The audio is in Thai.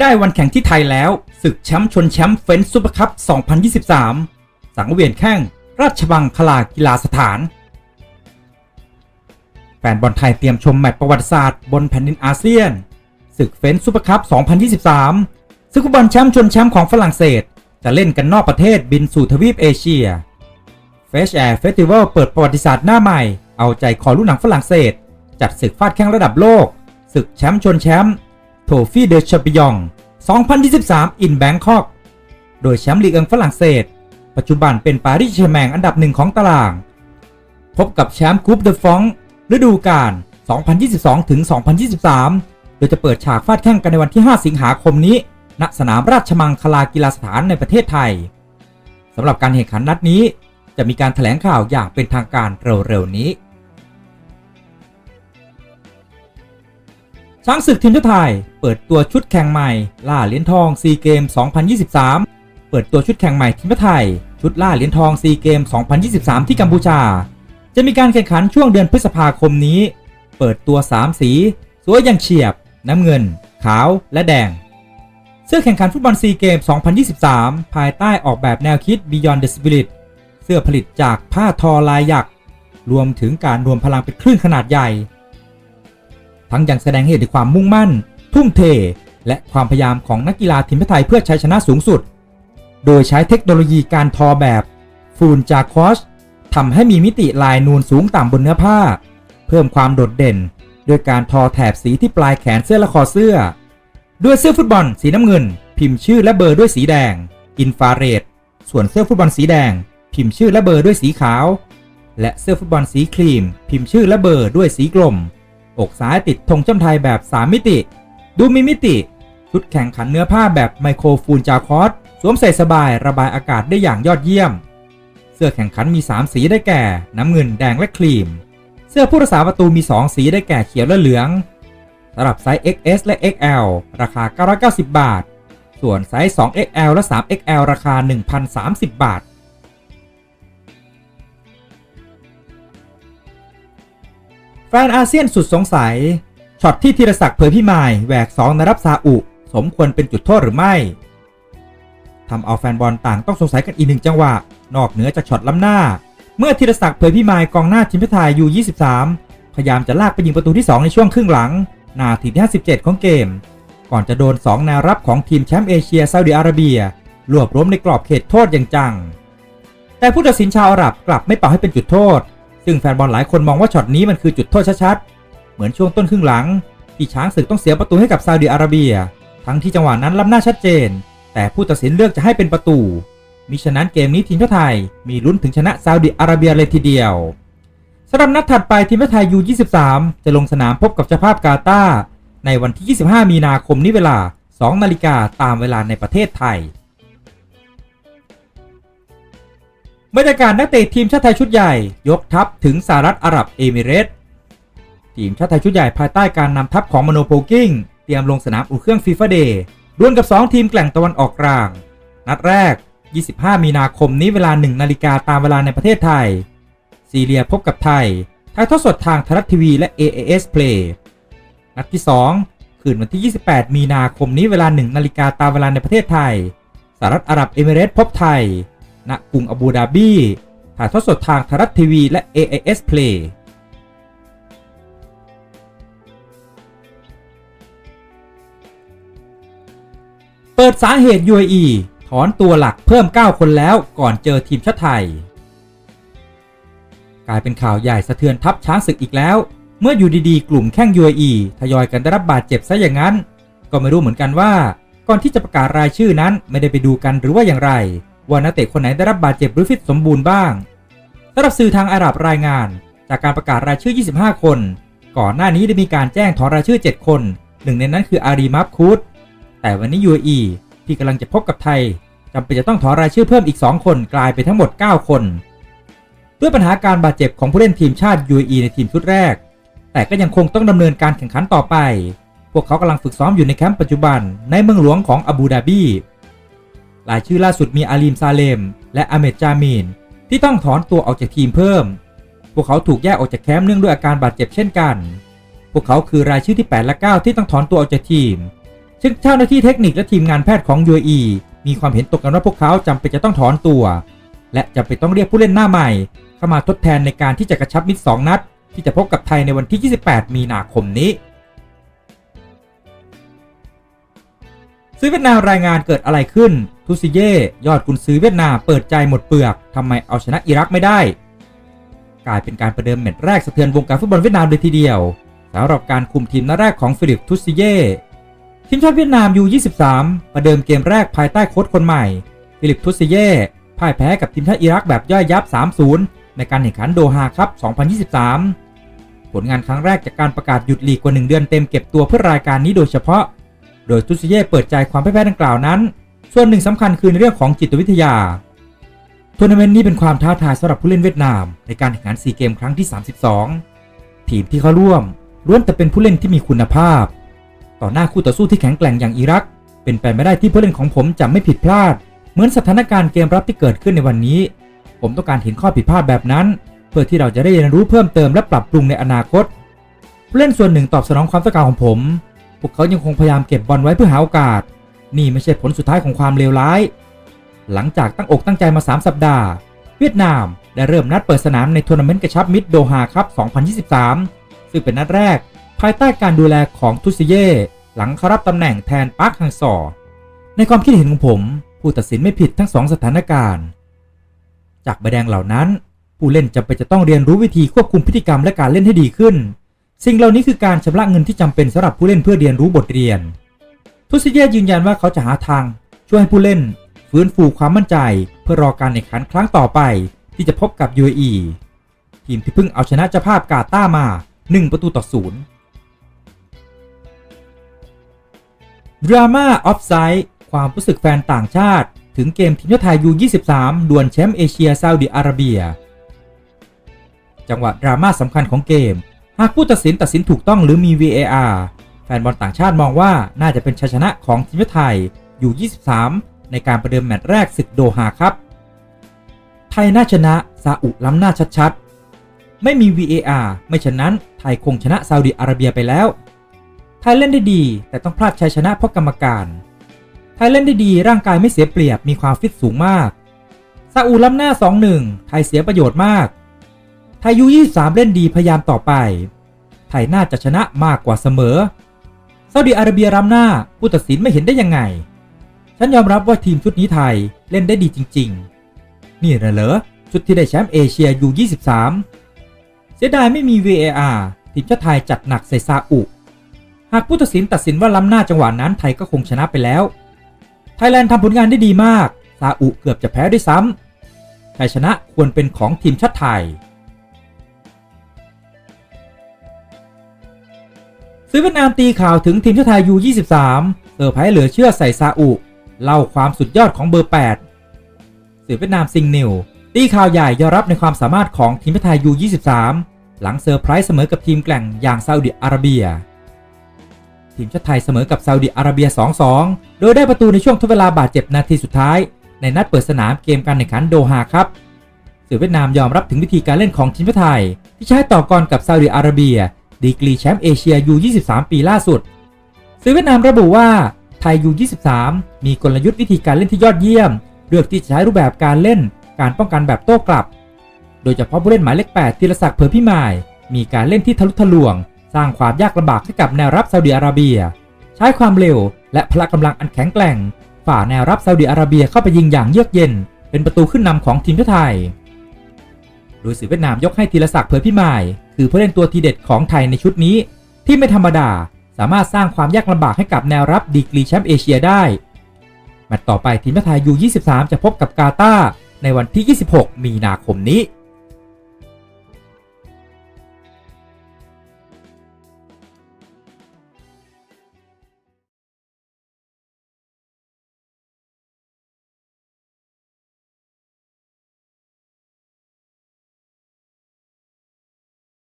ได้วันแข่งที่ไทยแล้วศึกแชมป์ชนแชมป์เฟนซูเปอร์คัพ 2023 สังเวียนแข่งราชบังคลากีฬาสถาน แฟนบอลไทยเตรียมชมแมตช์ประวัติศาสตร์บนแผ่นดินอาเซียนศึกเฟนซูเปอร์คัพ 2023ศึกฟุตบอลแชมป์ชนแชมป์ของฝรั่งเศส จะเล่นกันนอกประเทศบินสู่ทวีปเอเชีย f e s h Air Festival เปิดประวัติศาสตร์หน้าใหม่ เอาใจคอลูกหนังฝรั่งเศส จัดศึกฟาดแข้งระดับโลกศึกแชมป์ชนแชมป์ โทฟี่เดชปิยอง 2023 อินแบงคอก โดยแชมป์ลีกอังฝรั่งเศส ปัจจุบันเป็นปารีสแชร์แมงอันดับหนึ่งของตาราง พบกับแชมป์กรุ๊ปเดอะฟองฤดูกาล 2022 ถึง 2023 โดยจะเปิดฉากฟาดแข่งกันในวันที่ 5 สิงหาคมนี้ ณ สนามราชมังคลากีฬาสถานในประเทศไทย สำหรับการแข่งขันนัดนี้ จะมีการถแถลงข่าวอย่างเป็นทางการเร็วๆนี้ ช้างศึกทีมชาติไทย เปิดตัวชุดแข่งใหม่ ล่าเหรียญทองซีเกม 2023 เปิดตัวชุดแข่งใหม่ทีมชาติไทย ชุดล่าเหรียญทองซีเกม 2023 ที่กัมพูชา จะมีการแข่งขันช่วงเดือนพฤษภาคมนี้ เปิดตัว 3 สี สวยอย่างเฉียบ น้ำเงิน ขาวและแดง เสื้อแข่งขันฟุตบอลซีเกม 2023 ภายใต้ออกแบบแนวคิด Beyond the Spirit เสื้อผลิตจากผ้าทอลายหยัก รวมถึงการรวมพลังเป็นคลื่นขนาดใหญ่ ทั้งยังแสดงให้เห็นถึงความมุ่งมั่น ทุ่มเท และความพยายามของนักกีฬาทีมชาติไทยเพื่อใชัยชนะสูงสุด โดยใช้เทคโนโลยีการทอแบบฟูนจากคอสทำให้มีมิติลายนูนสูงต่ำบนเนื้อผ้า เพิ่มความโดดเด่น ด้วยการทอแถบสีที่ปลายแขนเสื้อและคอเสื้อ ด้วยเสื้อฟุตบอลสีน้ำเงิน พิมพ์ชื่อและเบอร์ด้วยสีแดง อินฟราเรด ส่วนเสื้อฟุตบอลสีแดง พิมพ์ชื่อและเบอร์ด้วยสีขาว และเสื้อฟุตบอลสีครีม พิมพ์ชื่อและเบอร์ด้วยสีกลม อกซ้ายติดธงจ้ำไทยแบบ 3 มิติ ดูมีมิติ ชุดแข่งขันเนื้อผ้าแบบไมโครฟูลจาคอสสวมใส่สบายระบายอากาศได้อย่างยอดเยี่ยม เสื้อแข่งขันมี 3 สีได้แก่ น้ำเงินแดงและครีม เสื้อผู้รักษาประตูมี 2 สีได้แก่เขียวและเหลืองสำหรับไซส์ XS และ XL ราคา 990 บาท ส่วนไซส์ 2XL และ 3XL ราคา 1,030 บาท ฟนอาเซียนสุดสงสัย ช็อตที่ธีรศักดิ์เผยพิมายแหวกสองนรับซาอุ สมควรเป็นจุดโทษหรือไม่ทำเอาแฟนบอลต่างต้องสงสัยกันอีกหนึ่งจังหวะ นอกเหนือจากช็อตล้ำหน้า เมื่อธีรศักดิ์เผยพิมายกองหน้าทีมชาติไทยยู 23 พยายามจะลากไปยิงประตูที่ 2 ในช่วงครึ่งหลัง นาทีที่ 57 ของเกม ก่อนจะโดน 2 แนวรับของทีมแชมป์เอเชียซาอุดิอาระเบียรวบรวมในกรอบเขตโทษอย่างจัง แต่ผู้ตัดสินชาวอาหรับกลับไม่เป่าให้เป็นจุดโทษ ซึ่งแฟนบอลหลายคนมองว่าช็อตนี้มันคือจุดโทษชัดๆ เหมือนช่วงต้นครึ่งหลัง ที่ช้างศึกต้องเสียประตูให้กับซาอุดิอาระเบีย ทั้งที่จังหวะนั้นล้ำหน้าชัดเจน แต่ผู้ตัดสินเลือกจะให้เป็นประตู มิฉะนั้นเกมนี้ทีมชาติไทยมีลุ้นถึงชนะซาอุดิอาระเบียเลยทีเดียวสำหรับนัดถัดไปทีมชาติไทยยู23จะลงสนามพบกับเจ้าภาพกาตาร์ในวันที่ 25 มีนาคมนี้เวลา 2 นาฬิกาตามเวลาในประเทศไทย บรรยากาศนักเตะทีมชาติไทยชุดใหญ่ยกทัพถึงสหรัฐอาหรับเอมิเรตส์ทีมชาติไทยชุดใหญ่ภายใต้การนำทัพของมโนโพกิ้งเตรียมลงสนามอุ่นเครื่องฟีฟ่าเดย์ดวลกับ 2 ทีมแกล่งตะวันออกกลาง นัดแรก 25 มีนาคมนี้เวลา 1 นาฬิกาตามเวลาในประเทศไทย ซีเรียพบกับไทยถ่ายทอดสดทางไทยรัฐทีวีและ AAS Play นัดที่ 2 คืนวันที่ 28 มีนาคมนี้เวลา 1 นาฬิกาตามเวลาในประเทศไทยสหรัฐอาหรับเอมิเรตส์พบไทย ณกรุงอาบูดาบีถ่ายทอดสดทางไทยรัฐทีวีและ AAS Play เปิดสาเหตุ UAE ถอนตัวหลักเพิ่ม 9 คนแล้วก่อนเจอทีมชาติไทย กลายเป็นข่าวใหญ่สะเทือนทัพช้างศึกอีกแล้ว เมื่ออยู่ดีๆ กลุ่มแข้ง UAE ทยอยกันได้รับบาดเจ็บซะอย่างนั้น ก็ไม่รู้เหมือนกันว่า ก่อนที่จะประกาศรายชื่อนั้นไม่ได้ไปดูกันหรือว่าอย่างไร ว่านักเตะคนไหนได้รับบาดเจ็บหรือฟิตสมบูรณ์บ้างสำหรับสื่อทางอาหรับรายงาน จากการประกาศรายชื่อ 25 คน ก่อนหน้านี้ได้มีการแจ้งถอนรายชื่อ 7 คน หนึ่งในนั้นคืออารีมับคูดแต่วันนี้ UAE ที่กำลังจะพบกับไทยจำเป็นจะต้องถอนรายชื่อเพิ่มอีก 2 คนกลายเป็นทั้งหมด 9 คน ด้วยปัญหาการบาดเจ็บของผู้เล่นทีมชาติ UAE ในทีมชุดแรก แต่ก็ยังคงต้องดำเนินการแข่งขันต่อไป พวกเขากำลังฝึกซ้อมอยู่ในแคมป์ปัจจุบันในเมืองหลวงของอาบูดาบี รายชื่อล่าสุดมีอาลีมซาเลม และอาเมดจามีน ที่ต้องถอนตัวออกจากทีมเพิ่ม พวกเขาถูกแยกออกจากแคมป์เนื่องด้วยอาการบาดเจ็บเช่นกัน พวกเขาคือรายชื่อที่ 8 และ 9 ที่ต้องถอนตัวออกจากทีม ซึ่งเจ้าหน้าที่เทคนิคและทีมงานแพทย์ของ UAE มีความเห็นตรงกันว่าพวกเขาจำเป็นจะต้องถอนตัว และจำเป็นต้องเรียกผู้เล่นหน้าใหม่ เข้ามาทดแทนในการที่จะกระชับมิตร2นัด ที่จะพบกับไทยในวันที่ 28 มีนาคมนี้ ซื้อเวียดนามรายงานเกิดอะไรขึ้น ทุซิเย่ยอดกุนซื้อเวียดนามเปิดใจหมดเปลือกทำไมเอาชนะอิรักไม่ได้ กลายเป็นการประเดิมแมตช์แรกสะเทือนวงการฟุตบอลเวียดนามเลยทีเดียวสำหรับการคุมทีมนัดแรกของฟิลิปทุซิเย่ทีมชาติเวียดนาม U23 ประเดิมเกมแรกภายใต้โค้ชคนใหม่ ฟิลิปทุซิเย่พ่ายแพ้กับทีมชาติอิรักแบบย่อยยับ 3-0 ในการแข่งขันโดฮาครับ 2023 ผลงานครั้งแรกจากการประกาศหยุดลีกกว่า 1 เดือนเต็มเก็บตัวเพื่อรายการนี้โดยเฉพาะ โดยทุซิเย่เปิดใจความพ่ายแพ้ดังกล่าวนั้น ส่วนหนึ่งสำคัญคือในเรื่องของจิตวิทยาทัวร์นาเมนต์นี้เป็นความท้าทายสำหรับผู้เล่นเวียดนาม ในการแข่งขันซีเกมครั้งที่ 32 ทีมที่เข้าร่วมล้วนแต่เป็นผู้เล่นที่มีคุณภาพ ต่อหน้าคู่ต่อสู้ที่แข็งแกร่งอย่างอิรัก เป็นไปไม่ได้ที่ผู้เล่นของผมจะไม่ผิดพลาด เหมือนสถานการณ์เกมรับที่เกิดขึ้นในวันนี้ ผมต้องการเห็นข้อผิดพลาดแบบนั้น เพื่อที่เราจะได้เรียนรู้เพิ่มเติมและปรับปรุงในอนาคตผู้เล่นส่วนหนึ่งตอบสนองความต้องการของผม พวกเขายังคงพยายามเก็บบอลไว้เพื่อหาโอกาส นี่ไม่ใช่ผลสุดท้ายของความเลวร้าย หลังจากตั้งอกตั้งใจมา 3 สัปดาห์ เวียดนามได้เริ่มนัดเปิดสนามในทัวร์นาเมนต์กระชับมิตรโดฮาครับ 2023 ซึ่งเป็นนัดแรก ภายใต้การดูแลของทุซิเย่หลังเขารับตำแหน่งแทนปาร์คฮังซอ ในความคิดเห็นของผม ผู้ตัดสินไม่ผิดทั้งสองสถานการณ์ จากใบแดงเหล่านั้น ผู้เล่นจำเป็นจะต้องเรียนรู้วิธีควบคุมพฤติกรรมและการเล่นให้ดีขึ้น สิ่งเหล่านี้คือการชำระเงินที่จำเป็นสำหรับผู้เล่นเพื่อเรียนรู้บทเรียน ทุซิเย่ยืนยันว่าเขาจะหาทาง ช่วยให้ผู้เล่น ฟื้นฟูความมั่นใจ เพื่อรอการแข่งขันครั้งต่อไป ที่จะพบกับ UAE ทีมที่เพิ่งเอาชนะเจ้าภาพกาตาร์มา 1 ประตูต่อศูนย์ดราม่าออฟไซด์ความรู้สึกแฟนต่างชาติ ถึงเกมทีมชาติไทย U23 ดวลแชมป์เอเชียซาอุดิอาระเบีย จังหวะดราม่าสำคัญของเกม หากผู้ตัดสินตัดสินถูกต้องหรือมี VAR แฟนบอลต่างชาติมองว่าน่าจะเป็นชัยชนะของทีมชาติไทย U23 ในการประเดิมแมตช์แรกศึกโดฮาครับ ไทยน่าชนะซาอุล้ำหน้าชัดๆ ไม่มี VAR ไม่ฉะนั้นไทยคงชนะซาอุดิอาระเบียไปแล้ว ไทยเล่นได้ดี แต่ต้องพลาดชัยชนะเพราะกรรมการ ไทยเล่นได้ดีร่างกายไม่เสียเปรียบมีความฟิตสูงมากซาอุล้ำหน้า 2-1 ไทยเสียประโยชน์มาก ไทยยู 23 เล่นดีพยายามต่อไป ไทยน่าจะชนะมากกว่าเสมอซาอุดิอาระเบียล้ำหน้าผู้ตัดสินไม่เห็นได้ยังไง ฉันยอมรับว่าทีมชุดนี้ไทยเล่นได้ดีจริง ๆ นี่นะเหรอชุดที่ได้แชมป์เอเชียยู23 เสียดายไม่มี VAR ทีมชาติไทยจัดหนักใส่ซาอุ หากผู้ตัดสินตัดสินว่าล้ำหน้าจังหวะนั้นไทยก็คงชนะไปแล้ว ไทยแลนด์ทำผลงานได้ดีมาก ซาอุเกือบจะแพ้ด้วยซ้ำชัยชนะควรเป็นของทีมชาติไทย ซื้อเวียดนามตีข่าวถึงทีมชาติไทย U23 เซอร์ไพรส์เหลือเชื่อใส่ซาอุ เล่าความสุดยอดของเบอร์ 8 สื่อเวียดนามซิงนิวตีข่าวใหญ่ยอมรับในความสามารถของทีมชาติไทย U23 หลังเซอร์ไพรส์เสมอกับทีมแกร่งอย่างซาอุดิอาระเบีย ทีมชาติไทยเสมอกับซาอุดิอาระเบีย 2-2 โดยได้ประตูในช่วงทดเวลาบาดเจ็บนาทีสุดท้าย ในนัดเปิดสนามเกมการแข่งขันโดฮาครับสื่อเวียดนามยอมรับถึงวิธีการเล่นของทีมชาติไทย ที่ใช้ต่อกรกับซาอุดิอาระเบีย ดีกรีแชมป์เอเชีย U23 ปีล่าสุดสื่อเวียดนามระบุว่าไทย U23 มีกลยุทธ์วิธีการเล่นที่ยอดเยี่ยม เลือกที่จะใช้รูปแบบการเล่นการป้องกันแบบโต้กลับ โดยเฉพาะผู้เล่นหมายเลข 8 ธีรศักดิ์เผื่อพิมาย มีการเล่นที่ทะลุทะลวง สร้างความยากลำบากให้กับแนวรับซาอุดิอาระเบีย ใช้ความเร็วและพละกำลังอันแข็งแกร่ง ฝ่าแนวรับซาอุดิอาระเบียเข้าไปยิงอย่างเยือกเย็น เป็นประตูขึ้นนำของทีมชาติไทย โดยสื่อเวียดนามยกให้ธีรศักดิ์เผื่อพิมาย คือผู้เล่นตัวทีเด็ดของไทยในชุดนี้ ที่ไม่ธรรมดาสามารถสร้างความยากลำบากให้กับแนวรับดีกรีแชมป์เอเชียได้แมตต์ต่อไปทีมชาติไทย U23 จะพบกับกาตาร์ในวันที่ 26 มีนาคมนี้